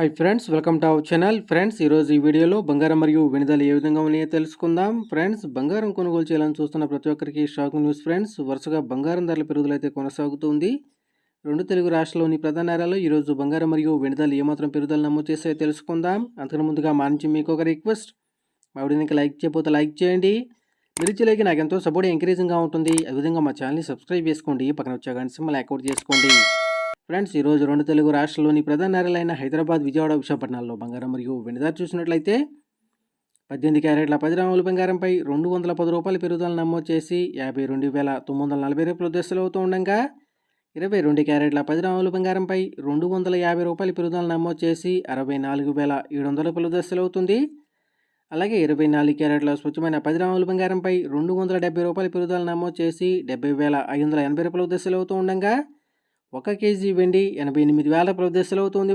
Hi friends welcome to our channel friends ఈరోజు ఈ వీడియోలో బంగారం మరియు వెనుదలు ఏ విధంగా ఉన్నాయో తెలుసుకుందాం. ఫ్రెండ్స్ బంగారం కొనుగోలు చేయాలని చూస్తున్న ప్రతి ఒక్కరికి షాకింగ్ న్యూస్ ఫ్రెండ్స్ వరుసగా బంగారం ధరల పెరుగుదల అయితే కొనసాగుతుంది. రెండు తెలుగు రాష్ట్రాల్లోని ప్రధాన నగరాల్లో ఈరోజు బంగారం మరియు వెనుదలు ఏమాత్రం పెరుగుదల నమోదు చేస్తే తెలుసుకుందాం. అంతకు ముందుగా మా నుంచి మీకు ఒక రిక్వెస్ట్ మా వీడియోకి లైక్ చేయకపోతే లైక్ చేయండి. మీరు ఇచ్చేలాగి నాకు ఎంతో సపోర్ట్ ఎంకరేజింగ్గా ఉంటుంది. అదేవిధంగా మా ఛానల్ని సబ్స్క్రైబ్ చేసుకోండి. పక్కన వచ్చే గంట సింబల్ యాక్టివేట్ చేసుకోండి. ఫ్రెండ్స్ ఈరోజు రెండు తెలుగు రాష్ట్రాల్లోని ప్రధాన నగరాలైన హైదరాబాద్ విజయవాడ విశాఖపట్నాల్లో బంగారం మరియు వెండి చూసినట్లయితే పద్దెనిమిది క్యారెట్ల పది గ్రాముల బంగారంపై రెండు వందల పది రూపాయల పెరుగుదల నమోదు చేసి యాభై రెండు వేల తొమ్మిది వందల నలభై రూపాయల దశలు అవుతూ ఉండగా ఇరవై రెండు క్యారెట్ల పది గ్రాముల బంగారంపై రెండు వందల యాభై రూపాయల పెరుగుదల నమోదు చేసి అరవై నాలుగు వేల ఏడు వందల రూపాయల దశలు అవుతుంది. అలాగే ఇరవై నాలుగు క్యారెట్ల స్వచ్ఛమైన పది గ్రాముల బంగారంపై రెండు వందల డెబ్బై రూపాయల పెరుగుదల నమోదు చేసి డెబ్బై వేల ఐదు వందల ఎనభై రూపాయల దశలు అవుతూ ఉండగా ఒక కేజీ వెండి ఎనభై ఎనిమిది వేల ప్రదేశాలు ఫ్రెండ్స్